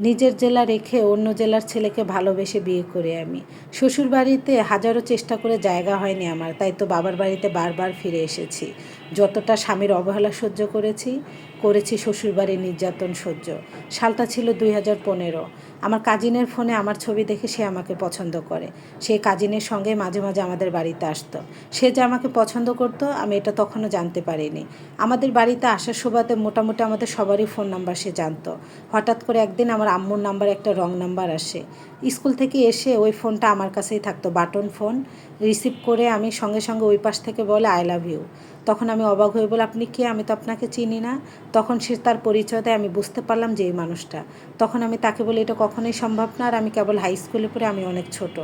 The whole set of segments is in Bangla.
নিজের জেলা রেখে অন্য জেলার ছেলেকে ভালোবেসে বিয়ে করে আমি। শ্বশুর বাড়িতে হাজারো চেষ্টা করে জায়গা হয়নি আমার, তাই তো বাবার বাড়িতে বারবার ফিরে এসেছি। যতটা স্বামীর অবহেলা সহ্য করেছি করেছি শ্বশুরবাড়ির নির্যাতন সহ্য। সালটা ছিল দুই হাজার পনেরো। আমার কাজিনের ফোনে আমার ছবি দেখে সে আমাকে পছন্দ করে। সে কাজিনের সঙ্গে মাঝে মাঝে আমাদের বাড়িতে আসতো। সে যে আমাকে পছন্দ করতো, আমি এটা তখনও জানতে পারিনি। আমাদের বাড়িতে আসার সুবাদে মোটামুটি আমাদের সবারই ফোন নাম্বার সে জানতো। হঠাৎ করে একদিন আমার আম্মুর নাম্বার একটা রং নাম্বার আসে। স্কুল থেকে এসে ওই ফোনটা আমার কাছেই থাকতো, বাটন ফোন রিসিভ করে আমি সঙ্গে সঙ্গে ওই পাশ থেকে বলে আই লাভ ইউ তখন আমি অবাক হয়ে বলে, আপনি কে? আমি তো আপনাকে চিনি না। তখন সে তার পরিচয় দেয় আমি বুঝতে পারলাম যে এই মানুষটা। তখন আমি তাকে বলি, এটা কখনোই সম্ভব না আর আমি কেবল হাই স্কুলে পড়ে আমি অনেক ছোট।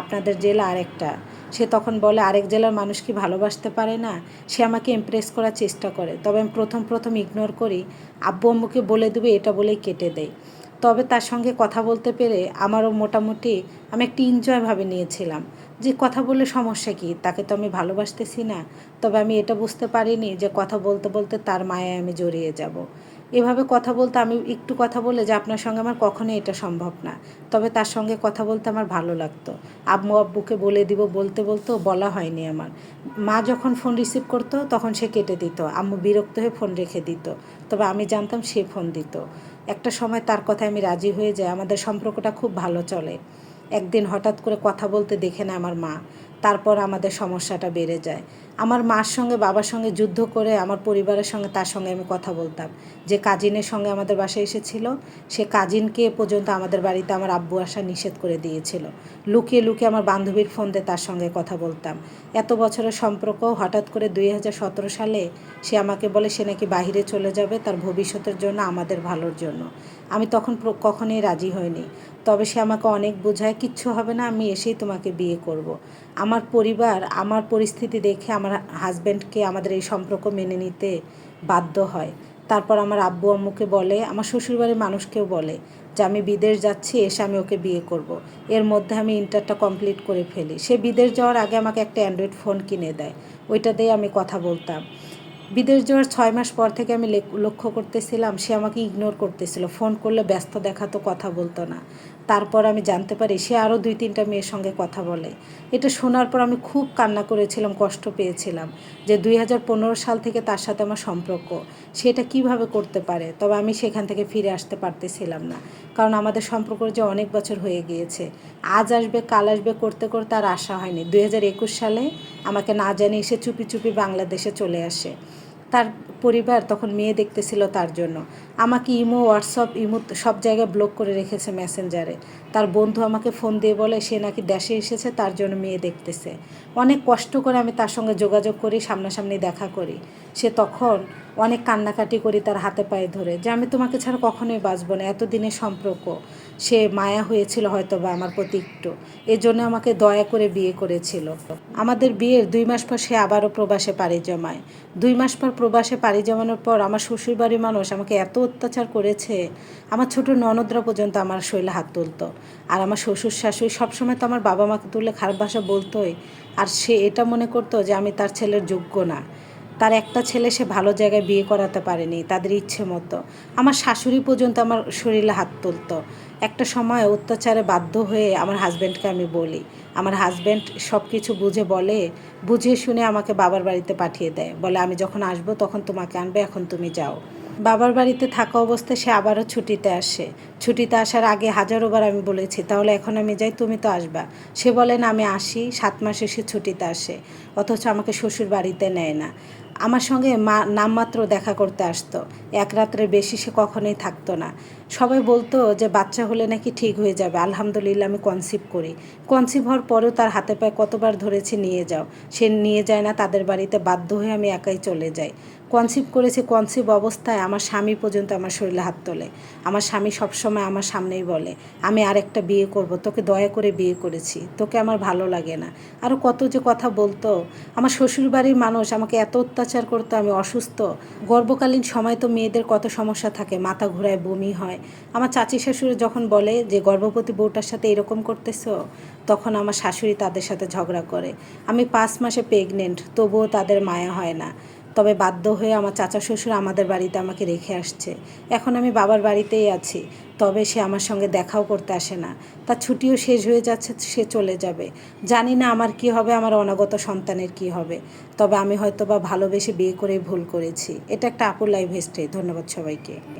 আপনাদের জেলা আরেকটা। সে তখন বলে, আরেক জেলার মানুষ কি ভালোবাসতে পারে না? সে আমাকে ইমপ্রেস করার চেষ্টা করে। তবে আমি প্রথম প্রথম ইগনোর করি। আব্বু আম্মুকে বলে দেবে, এটা বলেই কেটে দেয়। তবে তার সঙ্গে কথা বলতে পেরে আমারও মোটামুটি আমি একটি এনজয়ভাবে নিয়েছিলাম। যে কথা বললে সমস্যা কি? তাকে তো আমি ভালোবাসতেছি না। তবে আমি এটা বুঝতে পারিনি যে কথা বলতে বলতে তার মায়ায় আমি জড়িয়ে যাব। এভাবে কথা বলতে আমি একটু কথা বলে যে আপনার সঙ্গে আমার কখনোই এটা সম্ভব না। তবে তার সঙ্গে কথা বলতে আমার ভালো লাগতো। আম্মু আব্বুকে বলে দিব, বলতে বলতেও বলা হয়নি আমার। মা যখন ফোন রিসিভ করতো তখন সে কেটে দিত। আম্মু বিরক্ত হয়ে ফোন রেখে দিত। তবে আমি জানতাম সে ফোন দিত। একটা সময় তার কথায় আমি রাজি হয়ে যাই, আমাদের সম্পর্কটা খুব ভালো চলে। একদিন হঠাৎ করে কথা বলতে দেখে না আমার মা। তারপর আমাদের সমস্যাটা বেড়ে যায়। আমার মার সঙ্গে, বাবার সঙ্গে যুদ্ধ করে আমার পরিবারের সঙ্গে, তার সঙ্গে আমি কথা বলতাম। যে কাজিনের সঙ্গে আমাদের বাসায় এসেছিল, সে কাজিনকে পর্যন্ত আমাদের বাড়িতে আমার আব্বু আসা নিষেধ করে দিয়েছিল। লুকিয়ে লুকিয়ে আমার বান্ধবীর ফোন দিয়ে তার সঙ্গে কথা বলতাম। এত বছরের সম্পর্ক, হঠাৎ করে দুই হাজার সতেরো সালে সে আমাকে বলে, সে নাকি বাহিরে চলে যাবে, তার ভবিষ্যতের জন্য, আমাদের ভালোর জন্য। আমি তখন কখনোই রাজি হইনি। তবে সে আমাকে অনেক বোঝায়, কিচ্ছু হবে না, আমি এসেই তোমাকে বিয়ে করব। আমার পরিবার, আমার পরিস্থিতি দেখে আমার হাজব্যান্ডকে আমাদের এই সম্পর্ক মেনে নিতে বাধ্য হয়। তারপর আমার আব্বু আম্মুকে বলে, আমার শ্বশুরবাড়ির মানুষকেও বলে যে, আমি বিদেশ যাচ্ছি, এসে আমি ওকে বিয়ে করব। এর মধ্যে আমি ইন্টারটা কমপ্লিট করে ফেলি। সে বিদেশ যাওয়ার আগে আমাকে একটা অ্যান্ড্রয়েড ফোন কিনে দেয়। ওইটা দিয়ে আমি কথা বলতাম। বিদেশ যাওয়ার ছয় মাস পর থেকে আমি লেক- লক্ষ্য করতেছিলাম, সে আমাকে ইগনোর করতেছিল। ফোন করলে ব্যস্ত দেখাতো, কথা বলতো না। তারপর আমি জানতে পারি সে আরও দুই তিনটা মেয়ের সঙ্গে কথা বলে। এটা শোনার পর আমি খুব কান্না করেছিলাম, কষ্ট পেয়েছিলাম যে দুই হাজার পনেরো সাল থেকে তার সাথে আমার সম্পর্ক, সেটা কীভাবে করতে পারে? তবে আমি সেখান থেকে ফিরে আসতে পারতেছিলাম না, কারণ আমাদের সম্পর্ক যে অনেক বছর হয়ে গিয়েছে। আজ আসবে, কাল আসবে করতে করতে আর আশা হয়নি। দুই হাজার একুশ সালে আমাকে না জানিয়ে সে চুপি চুপি বাংলাদেশে চলে আসে। তার পরিবার তখন মেয়ে দেখতেছিল তার জন্য। আমাকে ইমো, হোয়াটসঅ্যাপ, ইমো সব জায়গায় ব্লক করে রেখেছে মেসেঞ্জারে। তার বন্ধু আমাকে ফোন দিয়ে বলে, সে নাকি দেশে এসেছে, তার জন্য মেয়ে দেখতেছে। অনেক কষ্ট করে আমি তার সঙ্গে যোগাযোগ করি, সামনাসামনি দেখা করি। সে তখন অনেক কান্নাকাটি করি তার হাতে পায়ে ধরে, যে আমি তোমাকে ছাড়া কখনোই বাঁচবো না, এতদিনের সম্পর্ক। সে মায়া হয়েছিল হয়তো বা আমার প্রতি একটু। এজন্য আমাকে দয়া করে বিয়ে করেছিল। আমাদের বিয়ের দুই মাস পর সে আবারও প্রবাসে পাড়ি জমায়। দুই মাস পর প্রবাসে পাড়ি জমানোর পর আমার শ্বশুরবাড়ির মানুষ আমাকে এত অত্যাচার করেছে। আমার ছোট ননদরা পর্যন্ত আমার শৈলে হাত তুলতো। আর আমার শ্বশুর শাশুড়ি সবসময় তো আমার বাবা মাকে তুললে খারাপ ভাষা বলতোই। আর সে এটা মনে করতো যে আমি তার ছেলের যোগ্য না। তার একটা ছেলে সে ভালো জায়গায় বিয়ে করাতে পারেনি তাদের ইচ্ছে মতো। আমার শাশুড়ি পর্যন্ত আমার শরীরে হাত তুলতো। একটা সময় অত্যাচারে বাধ্য হয়ে আমার হাজব্যান্ডকে আমি বলি। আমার হাজব্যান্ড সব কিছু বুঝে বলে বুঝে শুনে আমাকে বাবার বাড়িতে পাঠিয়ে দেয়। বলে, আমি যখন আসব তখন তোমাকে আনবে, এখন তুমি যাও। বাবার বাড়িতে থাকা অবস্থায় সে আবারও ছুটিতে আসে। ছুটিতে আসার আগে হাজারোবার আমি বলেছি, তাহলে এখন আমি যাই, তুমি তো আসবা। সে বলেন, আমি আসি, সাত মাসে সে ছুটিতে আসে, অথচ আমাকে শ্বশুর বাড়িতে নেয় না। আমার সঙ্গে মা, নামমাত্র দেখা করতে আসতো। এক রাত্রে বেশি সে কখনোই থাকতো না। সবাই বলতো যে বাচ্চা হলে নাকি ঠিক হয়ে যাবে। আলহামদুলিল্লাহ আমি কনসিভ করি। কনসিভ হওয়ার পরেও তার হাতে পায়ে কতবার ধরেছি নিয়ে যাও। সে নিয়ে যায় না, তাদের বাড়িতে বাধ্য হয়ে আমি একাই চলে যাই। কনসিভ করেছি কনসিভ অবস্থায় আমার স্বামী পর্যন্ত আমার শরীরে হাত তোলে। আমার স্বামী সবসময় আমার সামনেই বলে, আমি আরেকটা বিয়ে করব, তোকে দয়া করে বিয়ে করেছি। তোকে আমার ভালো লাগে না। আরও কত যে কথা বলতো। আমার শ্বশুরবাড়ির মানুষ আমাকে এত অত্যাচার করতো, আমি অসুস্থ। গর্ভকালীন সময় তো মেয়েদের কত সমস্যা থাকে, মাথা ঘোরায় বমি হয়। আমার চাচি শাশুড়ি যখন বলে যে, গর্ভবতী বউটার সাথে এরকম করতেছো? তখন আমার শাশুড়ি তাদের সাথে ঝগড়া করে। আমি পাঁচ মাসে প্রেগনেন্ট তবুও তাদের মায়া হয় না। তবে বাধ্য হয়ে আমার চাচা শ্বশুর আমাদের বাড়িতে আমাকে রেখে আসছে। এখন আমি বাবার বাড়িতেই আছি। তবে সে আমার সঙ্গে দেখাও করতে আসে না। তার ছুটিও শেষ হয়ে যাচ্ছে, সে চলে যাবে। জানি না আমার কি হবে, আমার অনাগত সন্তানের কি হবে। তবে আমি হয়তো বা ভালোবেসে বিয়ে করে ভুল করেছি। এটা একটা আপুর লাইফ হিস্ট্রি ধন্যবাদ সবাইকে।